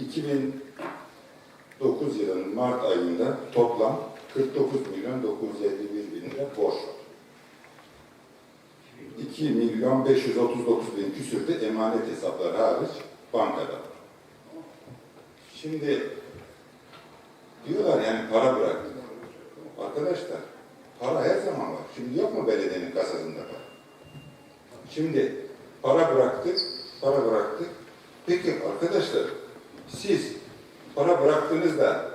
2009 yılının Mart ayında toplam 49 milyon 951 bin lira borç var. 2 milyon 539 bin küsür de emanet hesapları hariç bankada. Şimdi diyorlar yani para bıraktık. Arkadaşlar para her zaman var. Şimdi yok mu belediyenin kasasında para? Şimdi para bıraktık, para bıraktık. Peki arkadaşlar siz para bıraktığınızda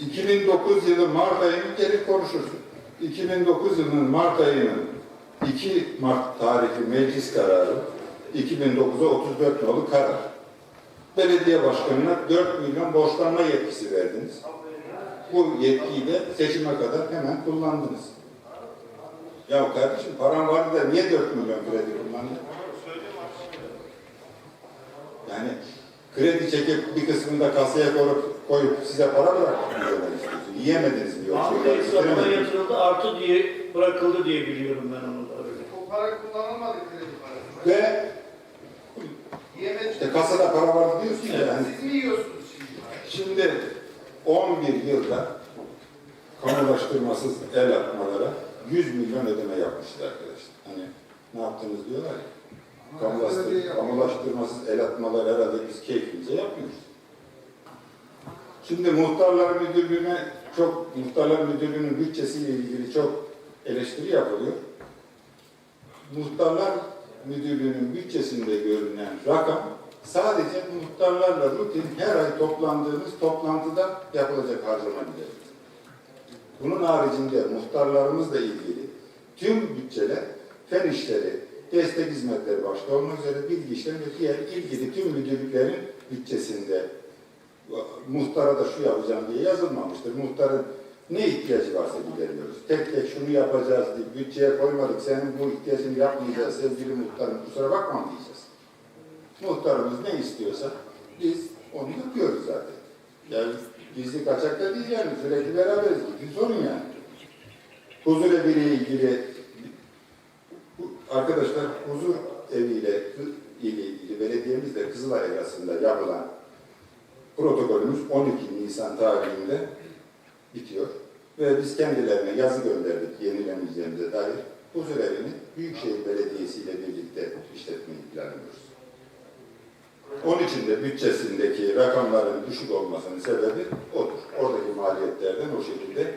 2009 yılı Mart ayını geri konuşursun. 2009 yılının Mart ayının 2 Mart tarihli meclis kararı 2009'a 34 nolu karar. Belediye başkanına 4 milyon borçlanma yetkisi verdiniz. Bu yetkiyi de seçime kadar hemen kullandınız. Ya kardeşim paran vardı da niye 4 milyon kredi kullandın? Yani kredi çekip bir kısmını da kasaya koyup, koyup size para demek istiyorsun? Yiyemediniz mi yoksa? Ahmet hesabına Bitiremediniz mi? yatırıldı artı diye bırakıldı diye biliyorum ben onu da öyle. O para kullanılmadı kredi parası. Ve Yemedik. işte kasada para var diyorsun ya. Yani Siz mi yiyorsunuz şimdi? Şimdi 11 yılda kamulaştırmasız el atmalara 100 milyon ödeme yapmışlar arkadaşlar. Hani ne yaptınız diyorlar ya. Kamulaştır, kamulaştırmasız el atmalar herhalde biz keyfimize yapmıyoruz. Şimdi muhtarlar müdürlüğüne çok, muhtarlar müdürlüğünün bütçesiyle ilgili çok eleştiri yapılıyor. Muhtarlar müdürlüğünün bütçesinde görünen rakam sadece muhtarlarla rutin her ay toplandığımız toplantıda yapılacak harcama gideri. Bunun haricinde muhtarlarımızla ilgili tüm bütçeler, fen işleri, destek hizmetleri başta olmak üzere bilgi işlem ve diğer ilgili tüm müdürlüklerin bütçesinde muhtara da şu yapacağım diye yazılmamıştır. Muhtarın ne ihtiyacı varsa gideriyoruz. Tek tek şunu yapacağız diye bütçeye koymadık. Senin bu ihtiyacını yapmayacağız sevgili muhtarım kusura bakma diyeceğiz. Muhtarımız ne istiyorsa biz onu yapıyoruz zaten. Yani gizli kaçak da değil yani sürekli beraberiz. Bir sorun yani. Huzur eviyle ilgili arkadaşlar huzur eviyle ile ilgili belediyemizle Kızılay arasında yapılan protokolümüz 12 Nisan tarihinde bitiyor. Ve biz kendilerine yazı gönderdik yenilemeyeceğimize dair. Huzur evini Büyükşehir Belediyesi ile birlikte işletmeyi planlıyoruz. Onun için de bütçesindeki rakamların düşük olmasının sebebi odur. Oradaki maliyetlerden o şekilde